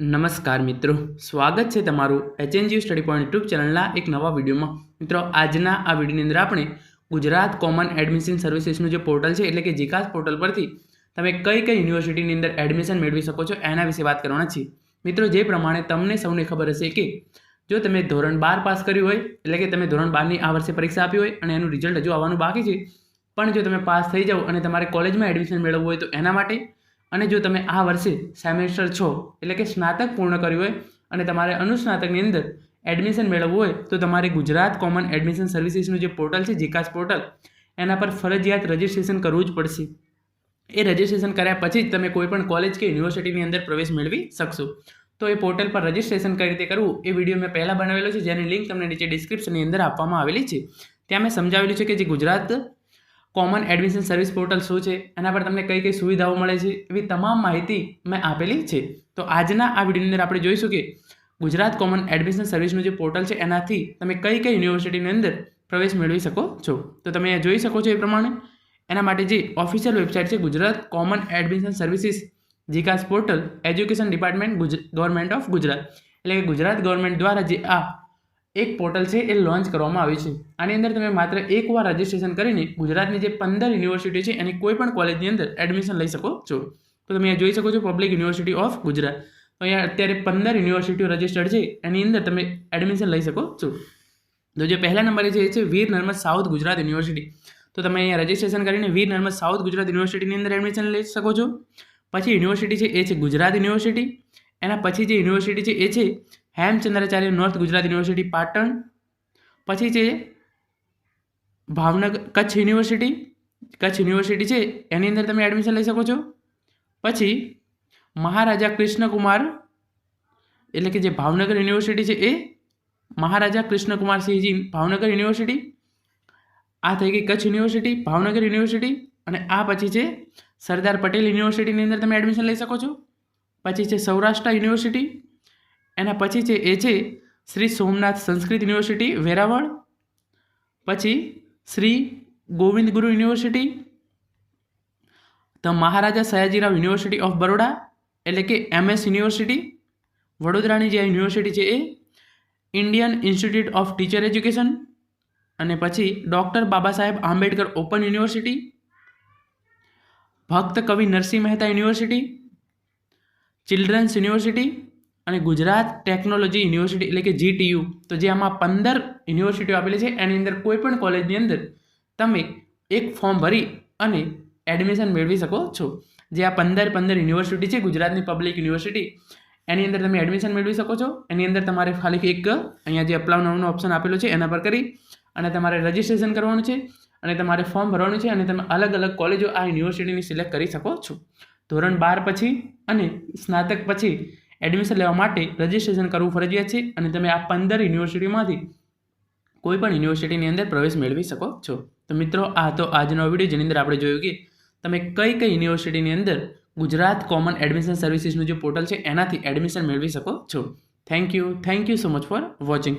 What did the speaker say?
નમસ્કાર મિત્રો. સ્વાગત છે તમારું એચએનજીયુ સ્ટડી પોઈન્ટ યુટ્યુબ ચેનલના એક નવા વિડીયોમાં. મિત્રો, આજના આ વિડીયોની અંદર આપણે ગુજરાત કોમન એડમિશન સર્વિસીસનું જે પોર્ટલ છે, એટલે કે જીકાસ પોર્ટલ પરથી તમે કઈ કઈ યુનિવર્સિટીની અંદર એડમિશન મેળવી શકો છો, એના વિશે વાત કરવાના છીએ. મિત્રો, જે પ્રમાણે તમને સૌને ખબર હશે કે જો તમે ધોરણ બાર પાસ કર્યું હોય, એટલે કે તમે ધોરણ બારની આ વર્ષે પરીક્ષા આપી હોય અને એનું રિઝલ્ટ હજુ આવવાનું બાકી છે, પણ જો તમે પાસ થઈ જાઓ અને તમારે કોલેજમાં એડમિશન મેળવવું હોય તો એના માટે અને જો તમે આ વર્ષે સેમેસ્ટર છો, એટલે કે સ્નાતક પૂર્ણ કર્યું હોય અને તમારે અનુસ્નાતકની અંદર એડમિશન મેળવવું હોય, તો તમારે ગુજરાત કોમન એડમિશન સર્વિસીસનું જે પોર્ટલ છે જીકાસ પોર્ટલ એના પર ફરજિયાત રજિસ્ટ્રેશન કરવું જ પડશે. એ રજિસ્ટ્રેશન કર્યા પછી જ તમે કોઈપણ કોલેજ કે યુનિવર્સિટીની અંદર પ્રવેશ મેળવી શકશો. તો એ પોર્ટલ પર રજિસ્ટ્રેશન કઈ રીતે કરવું, એ વીડિયો મેં પહેલાં બનાવેલો છે, જેની લિંક તમને નીચે ડિસ્ક્રિપ્શનની અંદર આપવામાં આવેલી છે. ત્યાં મેં સમજાવેલું છે કે જે Gujarat common admission service portal શું છે? એના પર તમને કઈ કઈ સુવિધાઓ મળે છે? એવી તમામ માહિતી મેં આપેલી છે. તો આજના આ વિડીયોની અંદર આપણે જોઈશું કે ગુજરાત કોમન એડમિશન સર્વિસનું જે પોર્ટલ છે, એનાથી તમે કઈ કઈ યુનિવર્સિટીની અંદર પ્રવેશ મેળવી શકો છો? તો તમે જોઈ શકો છો એ પ્રમાણે. એના માટે જે ઓફિશિયલ વેબસાઇટ છે, Gujarat common admission services જીકાસ portal education department government of Gujarat એટલે કે ગુજરાત ગવર્મેન્ટ દ્વારા જે આ એક પોર્ટલ છે, એ લોન્ચ કરવામાં આવ્યું છે. આની અંદર તમે માત્ર એકવાર રજિસ્ટ્રેશન કરીને ગુજરાતની જે પંદર યુનિવર્સિટી છે, એની કોઈ પણ કોલેજની અંદર એડમિશન લઈ શકો છો. તો તમે જોઈ શકો છો પબ્લિક યુનિવર્સિટી ઓફ ગુજરાત તો અહીંયા અત્યારે પંદર યુનિવર્સિટીઓ રજિસ્ટર્ડ છે, એની અંદર તમે એડમિશન લઈ શકો છો. તો જે પહેલા નંબરે છે, એ છે વીર નર્મદ સાઉથ ગુજરાત યુનિવર્સિટી તો તમે અહીંયા રજિસ્ટ્રેશન કરીને વીર નર્મદ સાઉથ ગુજરાત યુનિવર્સિટીની અંદર એડમિશન લઈ શકો છો. પછી યુનિવર્સિટી છે, એ છે ગુજરાત યુનિવર્સિટી એના પછી જે યુનિવર્સિટી છે, એ છે હેમચંદ્રાચાર્ય નોર્થ ગુજરાત યુનિવર્સિટી, પાટણ. પછી છે ભાવનગર, કચ્છ યુનિવર્સિટી. કચ્છ યુનિવર્સિટી છે, એની અંદર તમે એડમિશન લઈ શકો છો. પછી મહારાજા કૃષ્ણકુમાર, એટલે કે જે ભાવનગર યુનિવર્સિટી છે એ મહારાજા કૃષ્ણકુમાર સિંહજી ભાવનગર યુનિવર્સિટી, આ થઈ ગઈ કચ્છ યુનિવર્સિટી, ભાવનગર યુનિવર્સિટી અને આ પછી છે સરદાર પટેલ યુનિવર્સિટીની અંદર તમે એડમિશન લઈ શકો છો. પછી છે સૌરાષ્ટ્ર યુનિવર્સિટી એના પછી છે એ છે શ્રી સોમનાથ સંસ્કૃત યુનિવર્સિટી, વેરાવળ. પછી Shri Govind Guru university, the Maharaja Sayajirao university of Baroda, એટલે કે એમએસ યુનિવર્સિટી, વડોદરાની જે યુનિવર્સિટી છે એ, Indian institute of teacher education, અને પછી doctor Baba Saheb Ambedkar open university, Bhakt Kavi Narsinh Mehta university, children's university અને ગુજરાત ટેકનોલોજી યુનિવર્સિટી એટલે કે જીટીયુ તો જે આમાં પંદર યુનિવર્સિટીઓ આપેલી છે, એની અંદર કોઈ પણ કોલેજની અંદર તમે એક ફોર્મ ભરી અને એડમિશન મેળવી શકો છો. જે આ પંદર પંદર યુનિવર્સિટી છે, ગુજરાતની પબ્લિક યુનિવર્સિટી એની અંદર તમે એડમિશન મેળવી શકો છો. એની અંદર તમારે ખાલી એક અહીંયા જે અપ્લાવ નામનો ઓપ્શન આપેલો છે, એના પર કરી અને તમારે રજિસ્ટ્રેશન કરવાનું છે અને તમારે ફોર્મ ભરવાનું છે અને તમે અલગ અલગ કોલેજો આ યુનિવર્સિટીની સિલેક્ટ કરી શકો છો. ધોરણ બાર પછી અને સ્નાતક પછી એડમિશન લેવા માટે રજિસ્ટ્રેશન કરવું ફરજિયાત છે અને તમે આ પંદર યુનિવર્સિટીમાંથી કોઈ પણ યુનિવર્સિટીની અંદર પ્રવેશ મેળવી શકો છો. તો મિત્રો, આ તો આજનો વીડિયો જેની અંદર આપણે જોયું કે તમે કઈ કઈ યુનિવર્સિટીની અંદર ગુજરાત કોમન એડમિશન સર્વિસીસનું જે પોર્ટલ છે, એનાથી એડમિશન મેળવી શકો છો. Thank you thank you so much for watching